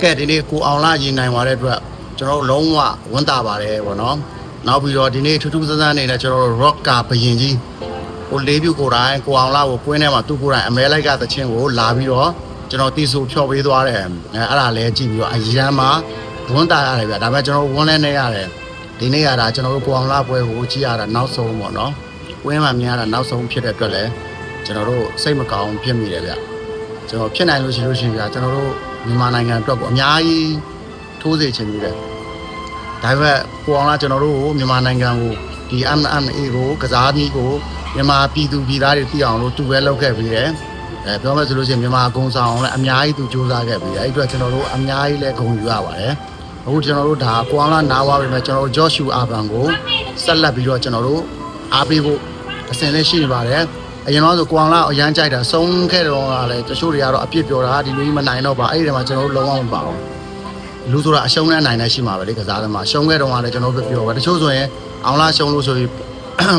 ကဲဒီနေ့ကိုအောင်လာရင်နိုင်သွားတဲ့အတွက်ကျွန်တော်တို့လုံးဝဝန်တာပါတယ်ဗောနော်နောက်ပြီးတော့ဒီနေ့ထူးထူးဆန်းဆန်းနေနဲ့ကျွန်တော်တို့ rock ကဘယင်ကြီးကိုလေးပြူကိုယ်တိုင်ကိုအောင်လာကိုကွင်းထဲမှာသူ့ကိုယ်တိုင်အမဲလိုက်ကတချင်းကိုလာပြီးတော့ကျွန်တော်တီးဆိုဖြော်ပေးသွားတယ်အဲအဲ့ဒါလည်းကြည့်ပြီးတော့အရန်မှာဝန်တာရတယ်ဗျဒါပေမဲ့ကျွန်တော်ဝန်လဲနေရတယ်ဒီနေ့ရတာကျွန်တော်တို့ကိုအောင်လာပွဲကိုကြည့်ရတာနောက်ဆုံးပေါ့နော်ကွင်းမှာမြင်ရတာနောက်ဆုံးဖြစ်တဲ့အတွက်လည်းကျွန်တော်တို့စိတ်မကောင်းဖြစ်မိတယ်ဗျကျွန်တော်ဖြစ်နိုင်လို့ရှိလို့ရှိရင်ဗျာကျွန်တော်တို့ မြန်မာနိုင်ငံအတွက်ကိုအများကြီးထိုးစေချင်နေတယ်ဒါပေမဲ့ကိုအောင်လားကျွန်တော်တို့ကိုမြန်မာနိုင်ငံကိုဒီ MMA ကိုကစားနည်းကိုမြန်မာပြည်သူပြည်သားတွေသိအောင်လို့သူပဲလုပ်ခဲ့ပြီးတယ်အဲပြောမယ်ဆိုလို့ရှိရင်မြန်မာအကုံဆောင်အောင်လည်းအများကြီးသူစူးစမ်းခဲ့ပြီးတယ်အဲ့အတွက်ကျွန်တော်တို့အများကြီးလည်းဂုဏ်ယူရပါတယ်အခုကျွန်တော်တို့ဒါကိုအောင်လားနားဝါပြီမဲ့ကျွန်တော်တို့ Joshua Urban ကိုဆက်လက်ပြီးတော့ကျွန်တော်တို့အားပေးဖို့အစဉ်လေးရှိနေပါတယ် အရင်တော့ဆိုကိုအောင်လာအရန်ကြိုက်တာဆုံးခဲ့တော့ကလည်းတချို့တွေကတော့အပြစ်ပြောတာဒီလိုကြီးမနိုင်တော့ပါအဲ့ဒီထဲမှာကျွန်တော်တို့လုံးဝမပါဘူးလူဆိုတာအရှုံးနဲ့အနိုင်နဲ့ရှိမှာပဲလေကစားသမားရှုံးခဲ့တော့ကလည်းကျွန်တော်တို့ပြောပါတချို့ဆိုရင်အောင်လာရှုံးလို့ဆိုပြီး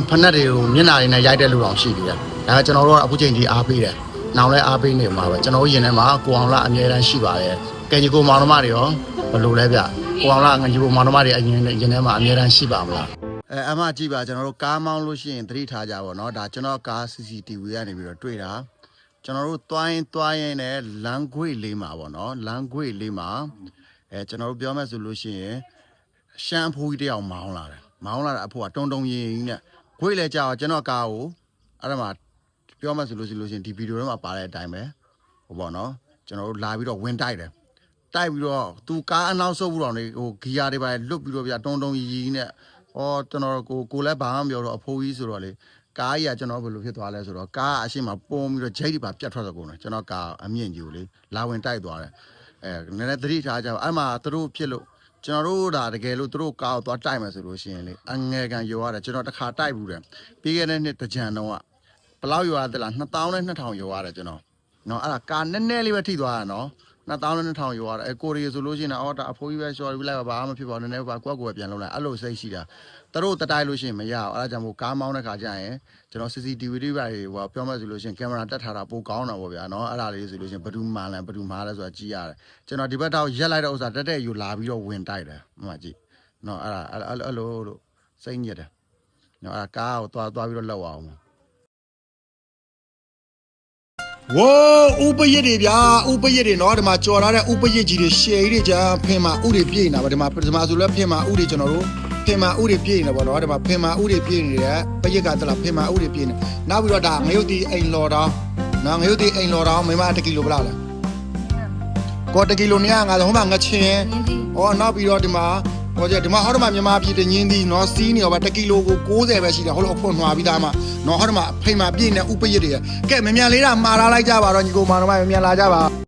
ဖက်နက်တွေကိုမျက်နှာတွေနဲ့ရိုက်တဲ့လူတော်ရှိသေးတယ်ဒါကကျွန်တော်တို့ကအခုချိန်ကြီးအားပေးတယ်နောက်လည်းအားပေးနေမှာပဲကျွန်တော်တို့ရင်ထဲမှာကိုအောင်လာအမြဲတမ်းရှိပါတယ်ကဲကြီးကိုမောင်နှမတွေရောဘယ်လိုလဲဗျကိုအောင်လာငကြီးကိုမောင်နှမတွေအရင်ရင်ထဲမှာအမြဲတမ်းရှိပါမလား အဲအမကြည့်ပါကျွန်တော်တို့ကားမောင်းလို့ရှိရင်သတိထားကြပါတော့ဒါကျွန်တော်ကား CCTV ကနေပြီးတော့တွေ့တာကျွန်တော်တို့တွိုင်းတွိုင်းရင်လည်းလမ်းခွေလေးမှာပေါ့နော်လမ်းခွေလေးမှာအဲကျွန်တော်တို့ပြောမယ်ဆိုလို့ရှိရင်ရှမ်းအဖိုးကြီးတယောက်မောင်းလာတယ်မောင်းလာတာအဖိုးကတုံတုံရင်ရင်နဲ့ခွေလဲကြတော့ကျွန်တော်ကားကိုအဲ့ဒါမှပြောမယ်ဆိုလို့ရှိလို့ရှိရင်ဒီဗီဒီယိုထဲမှာပါတဲ့အတိုင်းပဲဟိုပေါ့နော်ကျွန်တော်တို့လာပြီးတော့ဝင်တိုက်တယ်တိုက်ပြီးတော့သူကားအနောက်ဆုပ်ဘူးတော်နေဟိုဂီယာတွေပါလွတ်ပြီးတော့ပြတုံတုံရီရီနဲ့ ဟောကျွန်တော်ကိုကိုလည်းဘာမှမပြောတော့အဖိုးကြီးဆိုတော့လေကားကြီးကကျွန်တော်ဘယ်လိုဖြစ်သွားလဲဆိုတော့ကားအရှိမပုံပြီးတော့ဂျိတ်တွေပါပြတ်ထွက်သွားကုန်တယ်ကျွန်တော်ကားအမြင့်ကြီးကိုလေလာဝင်တိုက်သွားတယ်အဲနည်းနည်းသတိထားကြပါအဲ့မှာသူတို့ဖြစ်လို့ကျွန်တော်တို့ဒါတကယ်လို့သူတို့ကားကိုသွားတိုက်မယ်ဆိုလို့ရှိရင်လေအငယ်ကန်ရောရတယ်ကျွန်တော်တစ်ခါတိုက်ဘူးတယ်ပြီးခဲ့တဲ့နှစ်တကြံတော့ကဘယ်လောက်ရောရသလား2000နဲ့2000ရောရတယ်ကျွန်တော်နော်အဲ့ဒါကာနည်းနည်းလေးပဲထိသွားတာနော် 2000နဲ့2000ရောရတာအဲကိုရီဆိုလို့ရှိရင်တော့အော်ဒါအဖိုးကြီးပဲ sorry လိုက်ပါဘာမှမဖြစ်ပါဘူးနည်းနည်းပါကွက်ကွယ်ပြန်လုပ်လိုက်အဲ့လိုစိတ်ရှိတာသူတို့တတိုက်လို့ရှိရင်မရအောင်အဲ့ဒါကြောင့်မို့ကားမောင်းတဲ့ခါကျရင်ကျွန်တော် CCTV တွေပါဟိုပြောမှဆိုလို့ရှိရင်ကင်မရာတက်ထားတာပိုကောင်းတာပေါ့ဗျာနော်အဲ့ဒါလေးဆိုလို့ရှိရင်ဘယ်သူမှန်လဲဘယ်သူမှားလဲဆိုတာကြည့်ရတယ်ကျွန်တော်ဒီဘက်တော့ရက်လိုက်တဲ့ဥစ္စာတက်တဲ့ယူလာပြီးတော့ဝင်တိုက်တယ်မှန်ပါကြည့်နော်အဲ့ဒါအဲ့အဲ့လိုလို့စိတ်ညစ်တယ်နော်အဲ့ဒါကားကိုသွားသွားပြီးတော့လောက်အောင် ဝိုးဥပရစ်တွေဗျာဥပရစ်တွေเนาะဒီမှာကြော်ထားတဲ့ဥပရစ်ကြီးတွေရှယ်ကြီးတွေကြာဖင်မှာဥတွေပြည့်နေတာဗောဒီမှာဒီမှာဆိုလဲဖင်မှာဥတွေကျွန်တော်တို့ဖင်မှာဥတွေပြည့်နေဗောနော်ဒီမှာဖင်မှာဥတွေပြည့်နေတဲ့ပရစ်ကတလားဖင်မှာဥတွေပြည့်နေနောက်ပြီးတော့ဒါငရုတ်တီအိမ်လော်တောင်းနော်ငရုတ်တီအိမ်လော်တောင်းမိမ1ကီလိုဘယ်လောက်လဲကော1ကီလိုနေရငါဟိုမှာငချင်းဩနောက်ပြီးတော့ဒီမှာ ဟောကြဒီမှာဟောဒီမှာမြန်မာပြည်တညင်းသီးနော်စီးနေရောဗျ1ကီလိုကို60ပဲရှိတယ်ဟောလို့အဖွင့်နှွာပြီးသားမှာနော်ဟောဒီမှာဖိန်မှာပြည့်နေဥပရစ်တွေကဲမြန်မြန်လေးတာမှားထားလိုက်ကြပါတော့ညီကိုမောင်တို့မမြန်မြန်လာကြပါ